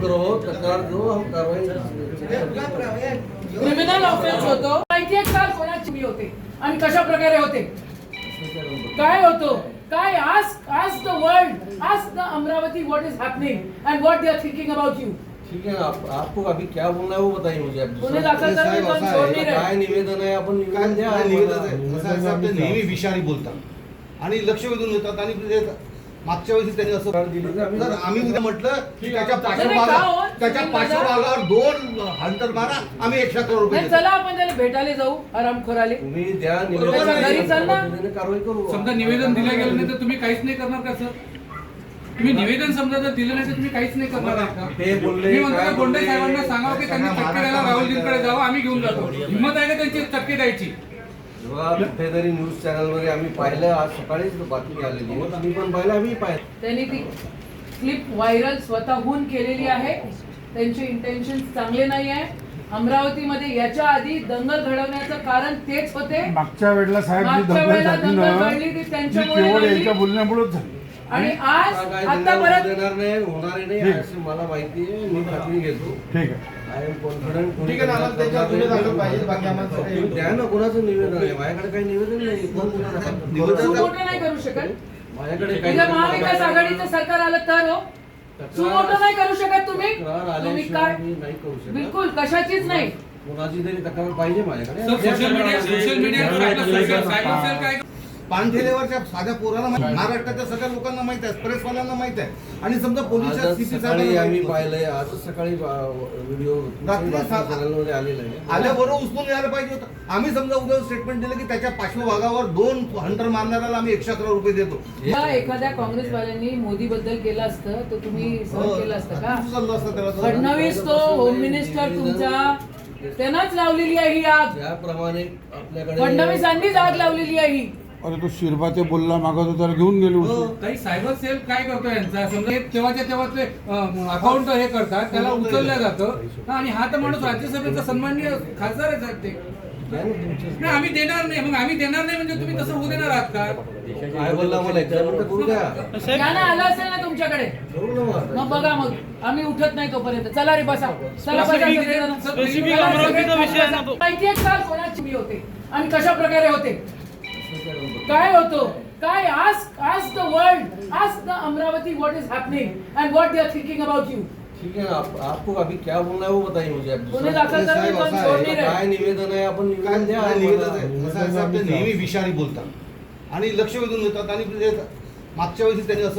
करो तक्रार दो हम कार्रवाई क्रिमिनल ऑफेन्स होतो माहिती आहे का? कोणाची मी होते आणि कशा प्रकारे होते? काय होतो? काय? आज आज द वर्ल्ड आज the Amravati what is happening and what they are thinking about you ठीक है आप, आपको अभी क्या बोलना है वो बताइए मुझे। काय. निवेदन आहे आपण काय निवेदन द्या निवेदन नेहमी विषारी बोलतात. आणि लक्ष वेधून घेतात आणि मागच्या वेळी त्यांनी असं तर आम्ही उद्या म्हटलं की त्याच्या का हो? त्याच्या पाठोपाठावर दोन हंटर मारा आम्ही एकशे करोड रुपये नाही, देतो. चला आपण त्याला भेटायला जाऊ आरामखोराले तुम्ही द्या बरोबर निवेदन आहे. घरी चल ना. पद्धतीने कारवाई करू समजा निवेदन दिलं गेलं नाही तर तुम्ही काहीच नाही करणार का सर तुम्ही निवेदन समजा जर दिलं नाही तर तुम्ही काहीच नाही करणार आहे का ते बोलले मी म्हणतो काय का गोंडे बोलले? साहेबांना सांगावं की त्यांनी चटके द्यायला राहुलजींकडे जावं आम्ही घेऊन जातो हिंमत आहे का त्यांची चटके द्यायची जेव्हा कुठेतरी न्यूज चॅनलमध्ये आम्ही पाहिलं आज सकाळीच बातमी आलेली. तुम्ही पण पाहिलं आम्ही पाहिलं. त्यांनी ती क्लिप व्हायरल स्वतःहून केलेली आहे. त्यांचे इंटेन्शन चांगले नाही आहे. अमरावतीमध्ये याच्या आधी दंगल घडवण्याचं कारण तेच होते. मागच्या वेळेला साहेब जी मागच्या दंगल वेळेला दंगल घडली ती त्यांच्यामुळे घडली. यांच्या बोलण्यामुळेच झाली. आणि आज आता काय आता देणार- परत देणार नाही होणार नाही असं मला माहिती आहे मी खात्री घेतो. ठीक आहे. आय एम कॉन्फिडंट ठीक आहे ना, आम्हाला त्याच्यावर गुन्हे दाखल पाहिजे, बाकी आम्हाला काही- द्या ना कोणाचं निवेदन आहे? माझ्याकडे काही निवेदन नाही कोण दाखल नाही करू शकत. माझ्याकडे काही उद्या महाविकास आघाडीचं सरकार आलं तर हो. नाही करू शकत तुम्ही तक्रार तुम्ही. आल्याशिवाय काय मी नाही करू शकत. बिलकुल कशाचीच नाही. कोणाची तरी तक्रार पाहिजे माझ्याकडे. Social media social media cyber cell काय पानठेलेवरच्या साध्या पोराला माहिती महाराष्ट्राच्या सगळ्या लोकांना माहीत आहे प्रेसवाल्यांना माहीत आहे. आणि समजा पोलीस सीपी सकाळी आम्ही पाहिलंय आजच सकाळी व्हिडिओ चॅनलमध्ये आलेला आहे. आल्याबरोबर उचलून यायला पाहिजे होतं. आम्ही समजा उद्या स्टेटमेंट दिलं की त्याच्या पार्श्वभागावर दोन हंटर मारणाऱ्याला आम्ही एकशे अकरा रुपये देतो. एखाद्या काँग्रेसवाल्यांनी मोदी बद्दल केलं असतं तर तुम्ही सहन केलं असतं का? किती चाललं असतं त्याला? फडणवीस तो होम मिनिस्टर तुमचा त्यानंच लावलेली आहे ही आग. ज्याप्रमाणे आपल्याकडे फडणवीसांनीच आग लावलेली आहे ही. अरे तो शिरबा ते बोलला मागत होता त्याला घेऊन गेले उचलून. काही सायबर सेल काय करतो यांचा? समजा हे तेव्हाच्या तेव्हा ते अकाउंट हे करतात त्याला उचललं जातं. आणि हा तर माणूस राज्यसभेचा सन्माननीय खासदार आहे साहेब ते. नाही आम्ही देणार नाही. मग आम्ही देणार नाही म्हणजे तुम्ही तसं होऊ देणार आहात का काय बोलला मला एक्झाम तर करू द्या. ज्ञान आलं असेल ना तुमच्याकडे? करू ना मग. मग बघा मग. आम्ही उठत नाही तोपर्यंत. चला रे बसा. चला बसा Specific- सगळेजण. specific चला, अमरावतीचा सगळे विषय आहे ना बसा. माहिती आहे का? कोणाची मी होते? आणि कशा प्रकारे होते? काय होतो? काय? आज आज द वर्ल्ड आज the Amravati what is happening and what they are thinking about you ठीक है आप, आपको अभी क्या बोलना है वो बताइए मुझे। काय रहे. निवेदन आहे? आपण काय निवेदन द्या आहे, साहेब, ते नेहमी विषारी बोलतात. आणि लक्ष वेधून घेतात आणि ते मागच्या वेळी त्यांनी असं